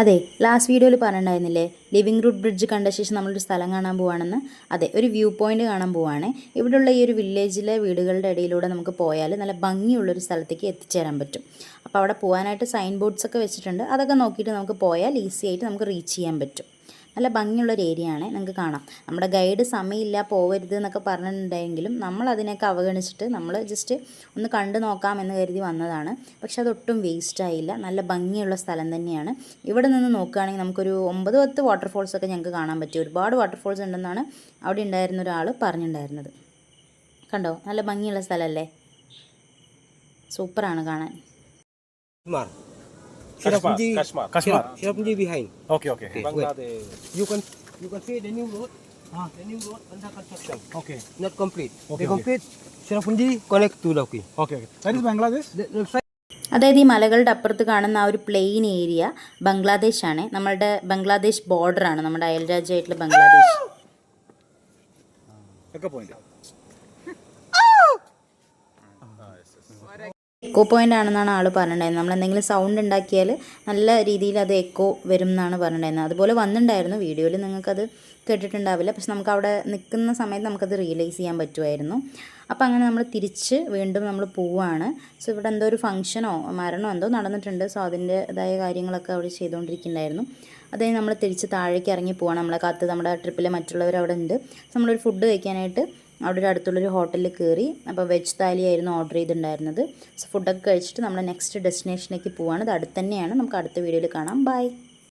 അതെ ലാസ്റ്റ് വീഡിയോയിൽ പറഞ്ഞിട്ടുണ്ടായിരുന്നില്ലേ? Living root bridge കണ്ട ശേഷം നമ്മളൊരു സ്ഥലം കാണാൻ പോവാണെന്ന്? അതെ ഒരു വ്യൂ പോയിന്റ് കാണാൻ പോവാണ്. ഇവിടെയുള്ള ഈ ഒരു വില്ലേജിലെ വീടുകളുടെ ഇടയിലൂടെ നമുക്ക് പോയാൽ നല്ല ഭംഗിയുള്ളൊരു സ്ഥലത്തേക്ക് എത്തിച്ചേരാൻ പറ്റും. അപ്പോൾ അവിടെ പോകാനായിട്ട് സൈൻ ബോർഡ്സ് ഒക്കെ വെച്ചിട്ടുണ്ട്. അതൊക്കെ നോക്കിയിട്ട് നമുക്ക് പോയാൽ ഈസി ആയിട്ട് നമുക്ക് റീച്ച് ചെയ്യാൻ പറ്റും. നല്ല ഭംഗിയുള്ളൊരു ഏരിയ ആണ് നിങ്ങൾക്ക് കാണാം. നമ്മുടെ ഗൈഡ് സമയമില്ല പോവരുത് എന്നൊക്കെ പറഞ്ഞിട്ടുണ്ടെങ്കിലും നമ്മൾ അതിനൊക്കെ അവഗണിച്ചിട്ട് നമ്മൾ ജസ്റ്റ് ഒന്ന് കണ്ടു നോക്കാം എന്ന് കരുതി വന്നതാണ്. പക്ഷെ അതൊട്ടും വേസ്റ്റ് ആയില്ല. നല്ല ഭംഗിയുള്ള സ്ഥലം തന്നെയാണ്. ഇവിടെ നിന്ന് നോക്കുകയാണെങ്കിൽ നമുക്കൊരു ഒമ്പത് പത്ത് വാട്ടർഫോൾസ് ഒക്കെ ഞങ്ങൾക്ക് കാണാൻ പറ്റി. ഒരുപാട് വാട്ടർഫോൾസ് ഉണ്ടെന്നാണ് അവിടെ ഉണ്ടായിരുന്ന ഒരാൾ പറഞ്ഞിട്ടുണ്ടായിരുന്നത്. കണ്ടോ? നല്ല ഭംഗിയുള്ള സ്ഥലമല്ലേ? സൂപ്പറാണ് കാണാൻ. Kashmar. Kashmar, Cherrapunji, Kashmar. Kashmar. Cherrapunji behind. Okay, okay. Okay, Bangladesh. You can you can see the new road. Ah. The new road under construction. Okay, Not complete. Okay, they complete. okay. Cherrapunji connect to Lauki. okay, okay. That is Bangladesh? The, the side അതായത് ഈ മലകളുടെ അപ്പുറത്ത് കാണുന്ന ആ ഒരു plain area ബംഗ്ലാദേശാണ് നമ്മളുടെ ബംഗ്ലാദേശ് ബോർഡറാണ് നമ്മുടെ അയൽരാജ്യമായിട്ടുള്ള Bangladesh Echo point. Echo point ആണെന്നാണ് ആൾ പറഞ്ഞിട്ടുണ്ടായിരുന്നത്. നമ്മൾ എന്തെങ്കിലും സൗണ്ട് ഉണ്ടാക്കിയാൽ നല്ല രീതിയിൽ അത് എക്കോ വരും എന്നാണ് പറഞ്ഞിട്ടുണ്ടായിരുന്നത്. അതുപോലെ വന്നിട്ടുണ്ടായിരുന്നു. വീഡിയോയിൽ നിങ്ങൾക്കത് കേട്ടിട്ടുണ്ടാവില്ല. പക്ഷെ നമുക്ക് അവിടെ നിൽക്കുന്ന സമയത്ത് നമുക്കത് റിയലൈസ് ചെയ്യാൻ പറ്റുമായിരുന്നു. അപ്പോൾ അങ്ങനെ നമ്മൾ തിരിച്ച് വീണ്ടും നമ്മൾ പോവുകയാണ് സോ ഇവിടെ എന്തോ ഒരു ഫംഗ്ഷനോ മരണമോ എന്തോ നടന്നിട്ടുണ്ട്. സോ അതിന്റെതായ കാര്യങ്ങളൊക്കെ അവിടെ ചെയ്തുകൊണ്ടിരിക്കുന്നുണ്ടായിരുന്നു. അതായത് നമ്മൾ തിരിച്ച് താഴേക്ക് ഇറങ്ങി പോവാണ്. നമ്മളെ കാത്ത് നമ്മുടെ ട്രിപ്പിലെ മറ്റുള്ളവർ അവിടെ ഉണ്ട്. നമ്മളൊരു ഫുഡ് കഴിക്കാനായിട്ട് അവിടെ ഒരു അടുത്തുള്ളൊരു ഹോട്ടലിൽ കയറി. അപ്പോൾ വെജ് താലി ആയിരുന്നു ഓർഡർ ചെയ്തിട്ടുണ്ടായിരുന്നത്. സോ ഫുഡൊക്കെ കഴിച്ചിട്ട് നമ്മൾ നെക്സ്റ്റ് ഡെസ്റ്റിനേഷനിലേക്ക് പോവാണ്. അത് അടുത്ത് തന്നെയാണ്. നമുക്ക് അടുത്ത വീഡിയോയിൽ കാണാം. ബൈ